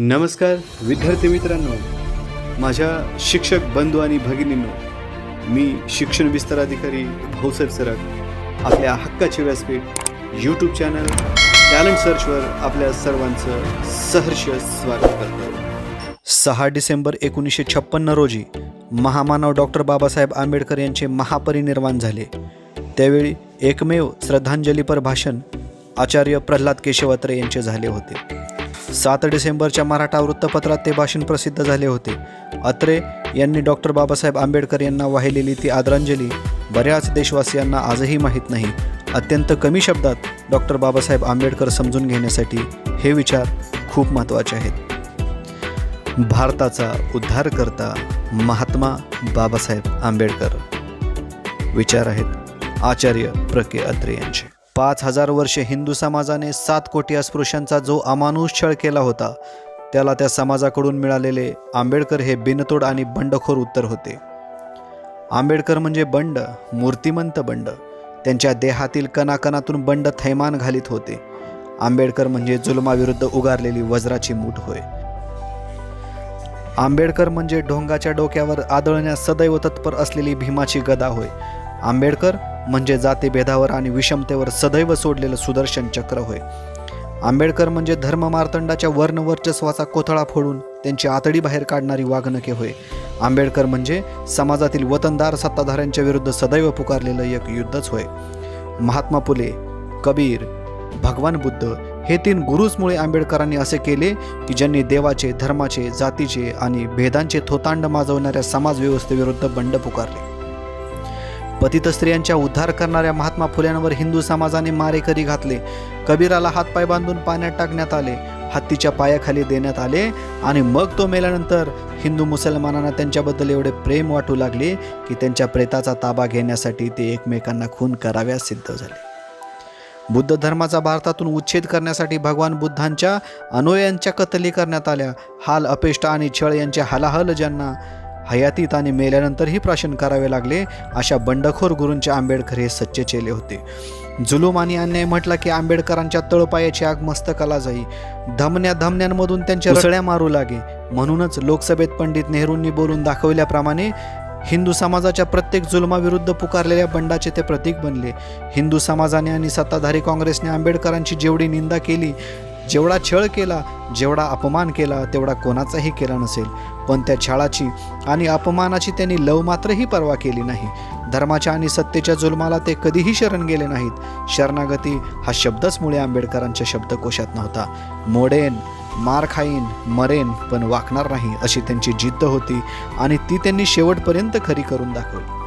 नमस्कार विद्यार्थी मित्रांनो. माझ्या शिक्षक बंधू आणि भगिनींनो मी शिक्षण विस्तार अधिकारी भाऊसाहेब सरक आपल्या हक्काचे व्यासपीठ यूट्यूब चॅनल टॅलेंट सर्चवर आपल्या सर्वांचं सहर्ष स्वागत करतो. सहा डिसेंबर एकोणीसशे छप्पन्न रोजी महामानव डॉक्टर बाबासाहेब आंबेडकर यांचे महापरिनिर्वाण झाले. त्यावेळी एकमेव श्रद्धांजलीपर भाषण आचार्य प्रल्हाद केशवत्रे यांचे झाले होते. सात डिसेंबरच्या मराठा वृत्तपत्रात ते भाषण प्रसिद्ध झाले होते. अत्रे यांनी डॉक्टर बाबासाहेब आंबेडकर यांना वाहिलेली ती आदरांजली बऱ्याच देशवासियांना आजही माहीत नाही. अत्यंत कमी शब्दात डॉक्टर बाबासाहेब आंबेडकर समजून घेण्यासाठी हे विचार खूप महत्त्वाचे आहेत. भारताचा उद्धारकर्ता महात्मा बाबासाहेब आंबेडकर. विचार आहेत आचार्य प्र. के. अत्रे यांचे. पाच हजार वर्षे हिंदू समाजाने सात कोटी अस्पृश्यांचा जो अमानुष छळ केला होता त्याला त्या समाजाकडून मिळालेले आंबेडकर हे बिनतोड आणि बंडखोर उत्तर होते. आंबेडकर म्हणजे बंड मूर्तिमंत बंड. त्यांच्या देहातील कणाकणातून बंड थैमान घालीत होते. आंबेडकर म्हणजे जुलमाविरुद्ध उगारलेली वज्राची मूठ होय. आंबेडकर म्हणजे ढोंगाच्या डोक्यावर आदळण्यास सदैव तत्पर असलेली भीमाची गदा होय. आंबेडकर म्हणजे जातीभेदावर आणि विषमतेवर सदैव सोडलेलं सुदर्शन चक्र होय. आंबेडकर म्हणजे धर्ममार्तंडाच्या वर्णवर्चस्वाचा कोथळा फोडून त्यांची आतडी बाहेर काढणारी वागणके होय. आंबेडकर म्हणजे समाजातील वतनदार सत्ताधाऱ्यांच्या विरुद्ध सदैव पुकारलेलं एक युद्धच होय. महात्मा फुले कबीर भगवान बुद्ध हे तीन गुरुजमुळे आंबेडकरांनी असे केले की ज्यांनी देवाचे धर्माचे जातीचे आणि भेदांचे थोतांड माजवणाऱ्या समाजव्यवस्थेविरुद्ध बंड पुकारले. पतित स्त्रियांच्या उद्धार करणाऱ्या महात्मा फुल्यांवर हिंदू समाजाने मारेकरी घातले. कबीराला हातपाय बांधून पाण्यात टाकण्यात आले. हत्तीच्या पायाखाली देण्यात आले आणि मग तो मेल्यानंतर हिंदू मुसलमानांना त्यांच्याबद्दल एवढे प्रेम वाटू लागले की त्यांच्या प्रेताचा ताबा घेण्यासाठी ते एकमेकांना खून कराव्यास सिद्ध झाले. बुद्ध धर्माचा भारतातून उच्छेद करण्यासाठी भगवान बुद्धांच्या अनुयांच्या कतली करण्यात आल्या. हाल अपेष्टा आणि छळ यांच्या हलाहल ज्यांना हयातीत आणि मेल्यानंतरही प्राशन करावे लागले अशा बंडखोर गुरूंचे आंबेडकर हे सच्चे चेले होते. जुलूम आणि अन्याय म्हटला की आंबेडकरांच्या तळपायाची आग मस्तकाला जाई. धमन्या धमन्यांमधून त्यांच्या रसळ्या मारू लागे. म्हणूनच लोकसभेत पंडित नेहरूंनी बोलून दाखवल्याप्रमाणे हिंदू समाजाच्या प्रत्येक जुलमाविरुद्ध पुकारलेल्या बंडाचे ते प्रतीक बनले. हिंदू समाजाने आणि सत्ताधारी काँग्रेसने आंबेडकरांची जेवढी निंदा केली जेवढा छळ केला जेवढा अपमान केला तेवढा कोणाचाही केला नसेल. पण त्या छळाची आणि अपमानाची त्यांनी लव मात्रही पर्वा केली नाही. धर्माच्या आणि सत्तेच्या जुलमाला ते कधीही शरण गेले नाहीत. शरणागती हा शब्दच मुळे आंबेडकरांच्या शब्दकोशात नव्हता. मोडेन मार खाईन मरेन पण वाकणार नाही अशी त्यांची जिद्द होती आणि ती त्यांनी शेवटपर्यंत खरी करून दाखवली.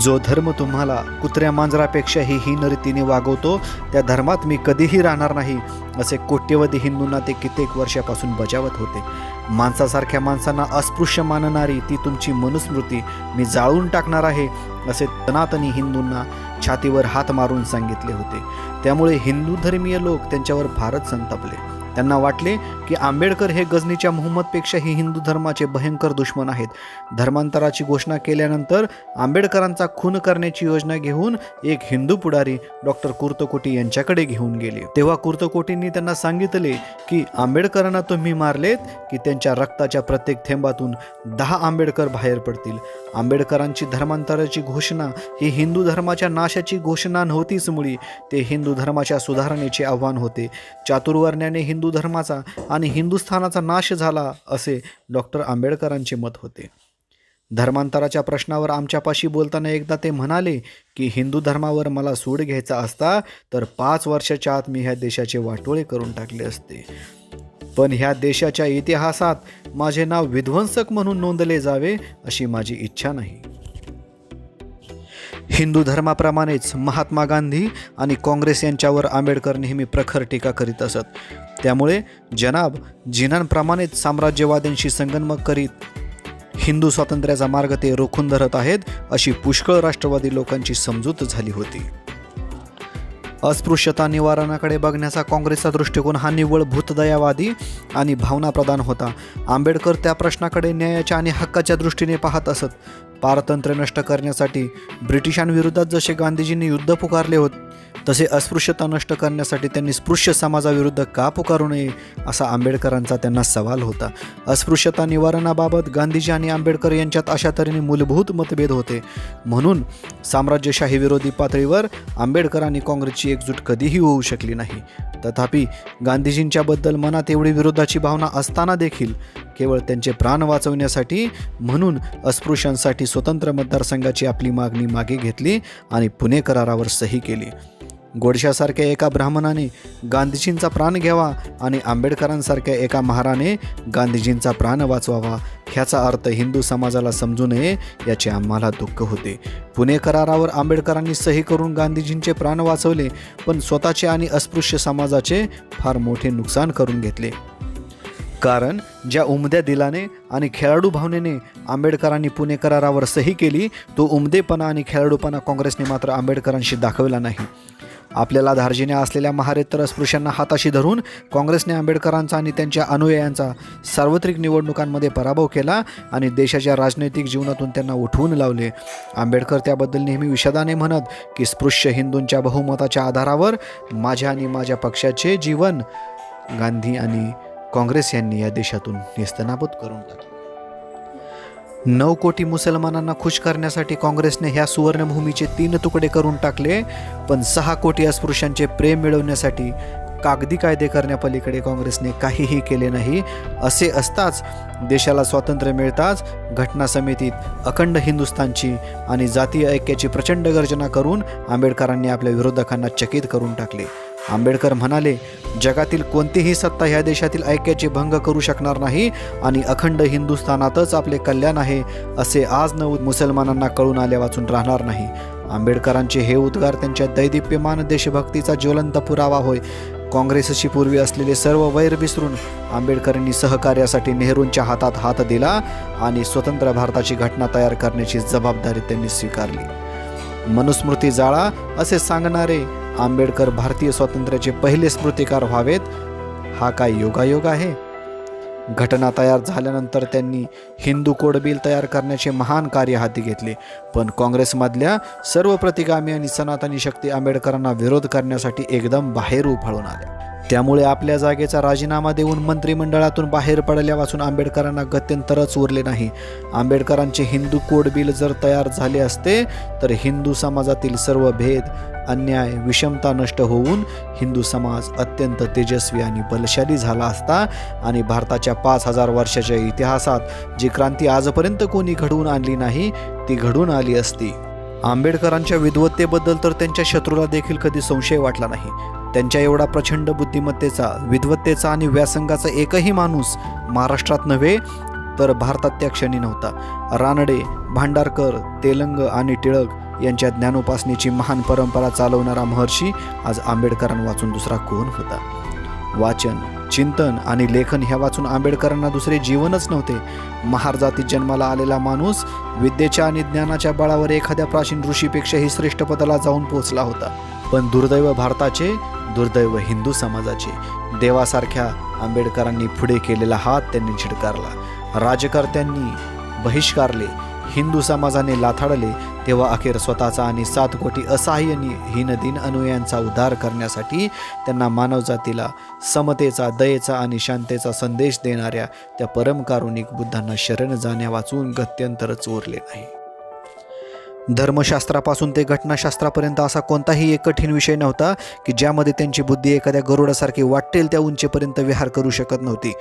जो धर्म तुम्हाला कुत्र्या मांजरापेक्षाही हीन रीतीने वागवतो त्या धर्मात मी कधीही राहणार नाही असे कोट्यवधी हिंदूंना ते कित्येक वर्षापासून बजावत होते. माणसासारख्या माणसांना अस्पृश्य मानणारी ती तुमची मनुस्मृती मी जाळून टाकणार आहे असे सनातनी हिंदूंना छातीवर हात मारून सांगितले होते. त्यामुळे हिंदू धर्मीय लोक त्यांच्यावर फारच संतापले. त्यांना वाटले की आंबेडकर हे गजनीच्या मोहम्मदपेक्षाही हिंदू धर्माचे भयंकर दुश्मन आहेत. धर्मांतराची घोषणा केल्यानंतर आंबेडकरांचा खून करण्याची योजना घेऊन एक हिंदू पुढारी डॉक्टर कुर्तकोटी यांच्याकडे घेऊन गेले. तेव्हा कुर्तकोटींनी त्यांना सांगितले की आंबेडकरांना तुम्ही मारलेत की त्यांच्या रक्ताच्या प्रत्येक थेंबातून दहा आंबेडकर बाहेर पडतील. आंबेडकरांची धर्मांतराची घोषणा ही हिंदू धर्माच्या नाशाची घोषणा नव्हतीच मुळी. ते हिंदू धर्माच्या सुधारणेचे आव्हान होते. चातुर्वर्ण्याने हिंदू हिंदू धर्माचा आणि हिंदुस्थानाचा नाश झाला असे डॉक्टर आंबेडकरांचे मत होते. धर्मांतराच्या प्रश्नावर आमच्यापाशी बोलताना एकदा ते म्हणाले की हिंदू धर्मावर मला सूड घ्यायचा असता तर पाच वर्षाच्या आत मी ह्या देशाचे वाटोळे करून टाकले असते. पण ह्या देशाच्या इतिहासात माझे नाव विध्वंसक म्हणून नोंदले जावे अशी माझी इच्छा नाही. हिंदू धर्माप्रमाणेच महात्मा गांधी आणि काँग्रेस यांच्यावर आंबेडकर नेहमी प्रखर टीका करीत असत. त्यामुळे जनाब जिनांप्रमाणेच साम्राज्यवाद्यांशी संगनमत करीत हिंदू स्वातंत्र्याचा मार्ग ते रोखून धरत आहेत अशी पुष्कळ राष्ट्रवादी लोकांची समजूत झाली होती. अस्पृश्यता निवारणाकडे बघण्याचा काँग्रेसचा दृष्टिकोन हा निव्वळ भूतदयावादी आणि भावनाप्रधान होता. आंबेडकर त्या प्रश्नाकडे न्यायाच्या आणि हक्काच्या दृष्टीने पाहत असत. पारतंत्र्य नष्ट करण्यासाठी ब्रिटिशांविरोधात जसे गांधीजींनी युद्ध पुकारले होते तसे अस्पृश्यता नष्ट करण्यासाठी त्यांनी स्पृश्य समाजाविरुद्ध का पुकारू नये असा आंबेडकरांचा त्यांना सवाल होता. अस्पृश्यता निवारणाबाबत गांधीजी आणि आंबेडकर यांच्यात अशा तऱ्हेने मूलभूत मतभेद होते. म्हणून साम्राज्यशाही विरोधी पातळीवर आंबेडकर आणि काँग्रेसची एकजूट कधीही होऊ शकली नाही. तथापि गांधीजींच्याबद्दल मनात एवढी विरोधाची भावना असताना देखील केवळ त्यांचे प्राण वाचवण्यासाठी म्हणून अस्पृश्यांसाठी स्वतंत्र मतदारसंघाची आपली मागणी मागे घेतली आणि पुणे करारावर सही केली. गोडशासारख्या एका ब्राह्मणाने गांधीजींचा प्राण घ्यावा आणि आंबेडकरांसारख्या एका महाराने गांधीजींचा प्राण वाचवावा ह्याचा अर्थ हिंदू समाजाला समजू नये याचे आम्हाला दुःख होते. पुणे करारावर आंबेडकरांनी सही करून गांधीजींचे प्राण वाचवले पण स्वतःचे आणि अस्पृश्य समाजाचे फार मोठे नुकसान करून घेतले. कारण ज्या उमद्या दिलाने आणि खेळाडू भावनेने आंबेडकरांनी पुणे करारावर सही केली तो उमदेपणा आणि खेळाडूपणा काँग्रेसने मात्र आंबेडकरांशी दाखवला नाही. आपल्याला धार्जिण्या असलेल्या महारेतर अस्पृश्यांना हाताशी धरून काँग्रेसने आंबेडकरांचा आणि त्यांच्या अनुयायांचा सार्वत्रिक निवडणुकांमध्ये पराभव केला आणि देशाच्या राजनैतिक जीवनातून त्यांना उठवून लावले. आंबेडकर त्याबद्दल नेहमी विषादाने म्हणत की स्पृश्य हिंदूंच्या बहुमताच्या आधारावर माझ्या आणि माझ्या पक्षाचे जीवन गांधी आणि काँग्रेस यांनी या देशातून निस्तनाबूत करून टाकले. नऊ कोटी मुसलमानांना खुश करण्यासाठी काँग्रेसने ह्या सुवर्णभूमीचे तीन तुकडे करून टाकले पण सहा कोटी अस्पृश्यांचे प्रेम मिळवण्यासाठी कागदी कायदे करण्यापलीकडे काँग्रेसने काहीही केले नाही. असे असताच देशाला स्वातंत्र्य मिळताच घटना समितीत अखंड हिंदुस्थानची आणि जातीय ऐक्याची प्रचंड गर्जना करून आंबेडकरांनी आपल्या विरोधकांना चकित करून टाकले. आंबेडकर म्हणाले जगातील कोणतीही सत्ता ह्या देशातील ऐक्याचे भंग करू शकणार नाही आणि अखंड हिंदुस्थानातच आपले कल्याण आहे असे आज न मुसलमानांना कळून आले वाचून राहणार नाही. आंबेडकरांचे हे उद्गार त्यांच्या दैदिप्यमान देशभक्तीचा ज्वलंत पुरावा होय. काँग्रेसशी पूर्वी असलेले सर्व वैर विसरून आंबेडकरांनी सहकार्यासाठी नेहरूंच्या हातात हात दिला आणि स्वतंत्र भारताची घटना तयार करण्याची जबाबदारी त्यांनी स्वीकारली. मनुस्मृती जाळा असे सांगणारे आंबेडकर भारतीय स्वातंत्र्याचे पहिले स्मृतिकार व्हावेत हा काय योगायोग आहे? घटना तयार झाल्यानंतर त्यांनी हिंदू कोड बिल तयार करण्याचे महान कार्य हाती घेतले. पण काँग्रेसमधल्या सर्व प्रतिगामी आणि सनातनी शक्ती आंबेडकरांना विरोध करण्यासाठी एकदम बाहेर उफाळून आल्या. त्यामुळे आपल्या जागेचा राजीनामा देऊन मंत्रिमंडळातून बाहेर पडल्यापासून आंबेडकरांना गत्यंतरच उरले नाही. आंबेडकरांचे हिंदू कोड बिल जर तयार झाले असते तर हिंदू समाजातील सर्व भेद अन्याय विषमता नष्ट होऊन हिंदू समाज अत्यंत तेजस्वी आणि बलशाली झाला असता आणि भारताच्या पाच हजार वर्षाच्या इतिहासात जी क्रांती आजपर्यंत कोणी घडवून आणली नाही ती घडून आली असती. आंबेडकरांच्या विद्वत्तेबद्दल तर त्यांच्या शत्रूला देखील कधी संशय वाटला नाही. त्यांच्या एवढा प्रचंड बुद्धिमत्तेचा विद्वत्तेचा आणि व्यासंगाचा एकही माणूस महाराष्ट्रात नव्हे तर भारतात त्या क्षणी नव्हता. रानडे भांडारकर तेलंग आणि टिळक यांच्या ज्ञानोपासनेची महान परंपरा चालवणारा महर्षी आज आंबेडकरांवाचून दुसरा कोण होता? वाचन चिंतन आणि लेखन ह्या वाचून आंबेडकरांना दुसरे जीवनच नव्हते. महार जातीत जन्माला आलेला माणूस विद्येच्या आणि ज्ञानाच्या बळावर एखाद्या प्राचीन ऋषीपेक्षाही श्रेष्ठ पदाला जाऊन पोहोचला होता. पण दुर्दैव भारताचे दुर्दैव हिंदू समाजाचे. देवासारख्या आंबेडकरांनी पुढे केलेला हात त्यांनी झिडकारला. राजकर्त्यांनी बहिष्कारले हिंदू समाजाने लाथाडले तेव्हा अखेर स्वतःचा आणि सात कोटी असहाय्य हीनदीन अनुयांचा उद्धार करण्यासाठी त्यांना मानवजातीला समतेचा दयेचा आणि शांतेचा संदेश देणाऱ्या त्या परमकारुणिक बुद्धांना शरण जाण्या वाचून गत्यंतरच उरले नाही. धर्मशास्त्रापासून ते घटनाशास्त्रापर्यंत असा कोणताही एक कठीण विषय नव्हता की ज्यामध्ये त्यांची बुद्धी एखाद्या गरुडासारखी वाटेल त्या उंचीपर्यंत विहार करू शकत नव्हती.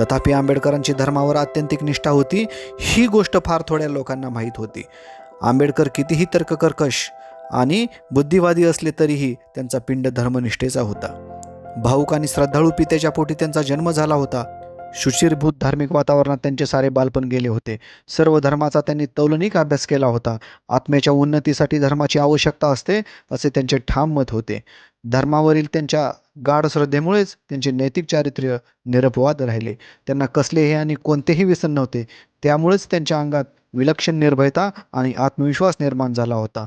तथापि आंबेडकरांची धर्मावर आत्यंतिक निष्ठा होती ही गोष्ट फार थोड्या लोकांना माहीत होती. आंबेडकर कितीही तर्ककर्कश आणि बुद्धिवादी असले तरीही त्यांचा पिंड धर्मनिष्ठेचा होता. भाऊक आणि श्रद्धाळू पित्याच्या पोटी त्यांचा जन्म झाला होता शुचिरभूत धार्मिक वातावरणात त्यांचे सारे बालपण गेले होते. सर्व धर्माचा त्यांनी तौलनिक अभ्यास केला होता. आत्म्याच्या उन्नतीसाठी धर्माची आवश्यकता असते असे त्यांचे ठाम मत होते. धर्मावरील त्यांच्या गाढ श्रद्धेमुळेच त्यांचे नैतिक चारित्र्य निरपवाद राहिले. त्यांना कसलेही आणि कोणतेही व्यसन नव्हते. त्यामुळेच त्यांच्या अंगात विलक्षण निर्भयता आणि आत्मविश्वास निर्माण झाला होता.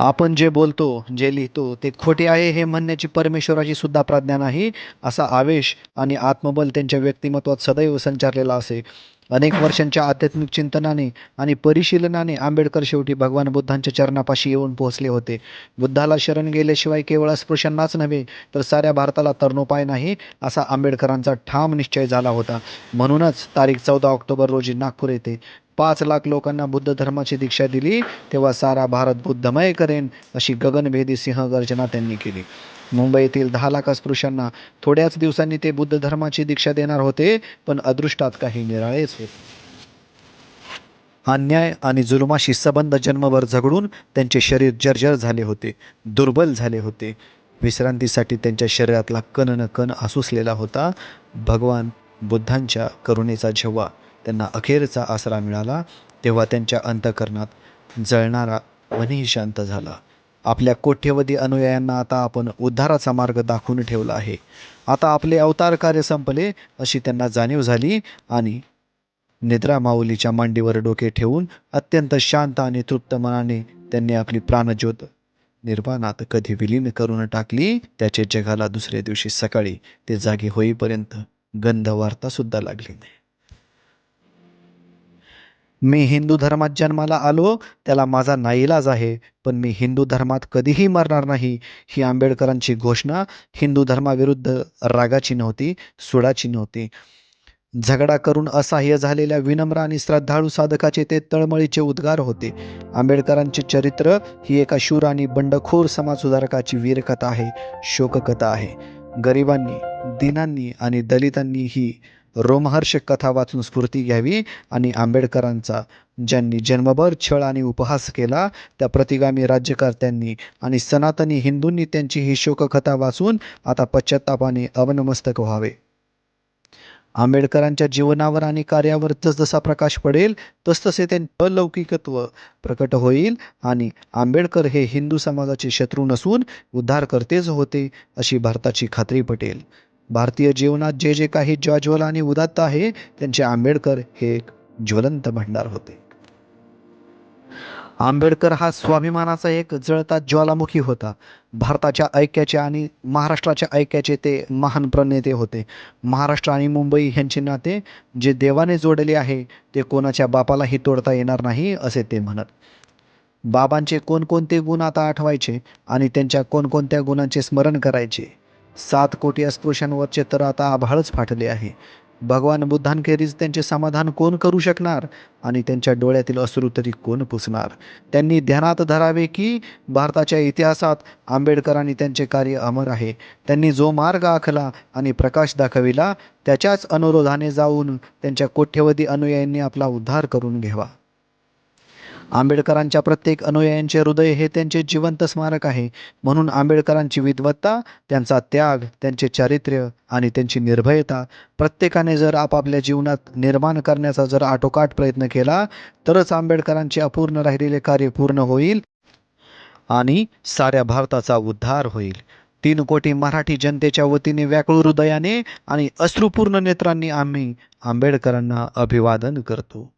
आपण जे बोलतो जे लिहितो ते खोटे आहे हे म्हणण्याची परमेश्वराची सुद्धा प्राज्ञा नाही असा आवेश आणि आत्मबल त्यांच्या व्यक्तिमत्वात सदैव संचारलेला असे. अनेक वर्षांच्या आध्यात्मिक चिंतनाने आणि परिशीलनाने आंबेडकर शेवटी भगवान बुद्धांच्या चरणापाशी येऊन पोहोचले होते. बुद्धाला शरण गेल्याशिवाय केवळ अस्पृश्यांनाच नव्हे तर साऱ्या भारताला तरणोपाय नाही असा आंबेडकरांचा ठाम निश्चय झाला होता. म्हणूनच तारीख चौदा ऑक्टोबर रोजी नागपूर येथे पाच लाख लोकांना बुद्ध धर्माची दीक्षा दिली तेव्हा सारा भारत बुद्धमय करेन अशी गगनभेदी सिंहगर्जना त्यांनी केली. मुंबईतील दहा लाख अस्पृश्यांना थोड्याच दिवसांनी ते बुद्ध धर्माची दीक्षा देणार होते पण अदृष्टात काही निराळेच होते. अन्याय आणि जुलुमाशी सबंध जन्मभर झगडून त्यांचे शरीर जर्जर झाले होते दुर्बल झाले होते. विश्रांतीसाठी त्यांच्या शरीरातला कण न कण आसुसलेला होता. भगवान बुद्धांच्या करुणेचा जेव्हा त्यांना अखेरचा आसरा मिळाला तेव्हा त्यांच्या अंतकरणात जळणारा वनही शांत झाला. आपल्या कोट्यवधी अनुयायांना आता आपण उद्धाराचा मार्ग दाखवून ठेवला आहे. आता आपले अवतार कार्य संपले अशी त्यांना जाणीव झाली आणि निद्रा माऊलीच्या मांडीवर डोके ठेवून अत्यंत शांत आणि तृप्त मनाने त्यांनी आपली प्राणज्योत निर्वाणात कधी विलीन करून टाकली त्याचे जगाला दुसऱ्या दिवशी सकाळी ते जागे होईपर्यंत गंध वार्ता सुद्धा लागली नाही. मी हिंदू धर्मात जन्माला आलो त्याला माझा नाईलाज आहे पण मी हिंदू धर्मात कधीही मरणार नाही ही आंबेडकरांची घोषणा. हिंदू धर्माविरुद्ध रागाची नव्हती सुडाची नव्हती. झगडा करून असहाय्य झालेल्या विनम्र आणि श्रद्धाळू साधकाचे ते तळमळीचे उद्गार होते. आंबेडकरांचे चरित्र ही एका शूर आणि बंडखोर समाजसुधारकाची वीरकथा आहे शोककथा आहे. गरिबांनी दिनांनी आणि दलितांनी ही रोमहर्षक कथा वाचून स्फूर्ती घ्यावी आणि आंबेडकरांचा ज्यांनी जन्मभर छळ आणि उपहास केला त्या प्रतिगामी राज्यकर्त्यांनी आणि सनातनी हिंदूंनी त्यांची ही शोककथा वाचून आता पश्चात्तापाने अवनमस्तक व्हावे. आंबेडकरांच्या जीवनावर आणि कार्यावर जसजसा प्रकाश पडेल तसतसे त्यांचे अलौकिकत्व प्रकट होईल आणि आंबेडकर हे हिंदू समाजाचे शत्रू नसून उद्धारकर्तेच होते अशी भारताची खात्री पटेल. भारतीय जीवनात जे जे काही ज्वाज्वल आणि उदात्त आहे त्यांचे आंबेडकर हे एक ज्वलंत भंडार होते. आंबेडकर हा स्वाभिमानाचा एक जळता ज्वालामुखी होता. भारताच्या ऐक्याचे आणि महाराष्ट्राच्या ऐक्याचे ते महान प्रणेते होते. महाराष्ट्र आणि मुंबई ह्यांचे नाते जे देवाने जोडले आहे ते कोणाच्या बापालाही तोडता येणार नाही असे ते म्हणत. बाबांचे कोणकोणते गुण आता आठवायचे आणि त्यांच्या कोणकोणत्या गुणांचे स्मरण करायचे? सात कोटी अस्पृश्यांवरचे तर आता आभाळच फाटले आहे. भगवान बुद्धांखेरीज त्यांचे समाधान कोण करू शकणार? आणि त्यांच्या डोळ्यातील अश्रू तरी कोण पुसणार? त्यांनी ध्यानात धरावे की भारताच्या इतिहासात आंबेडकरांनी त्यांचे कार्य अमर आहे. त्यांनी जो मार्ग आखला आणि प्रकाश दाखविला त्याच्याच अनुरोधाने जाऊन त्यांच्या कोट्यवधी अनुयायांनी आपला उद्धार करून घ्यावा. आंबेडकरांच्या प्रत्येक अनुयायांचे हृदय हे त्यांचे जिवंत स्मारक आहे. म्हणून आंबेडकरांची विद्वत्ता त्यांचा त्याग त्यांचे चारित्र्य आणि त्यांची निर्भयता प्रत्येकाने जर आपापल्या जीवनात निर्माण करण्याचा जर आटोकाट प्रयत्न केला तरच आंबेडकरांचे अपूर्ण राहिलेले कार्य पूर्ण होईल आणि साऱ्या भारताचा उद्धार होईल. तीन कोटी मराठी जनतेच्या वतीने व्याकुळ हृदयाने आणि अश्रुपूर्ण नेत्रांनी आम्ही आंबेडकरांना अभिवादन करतो.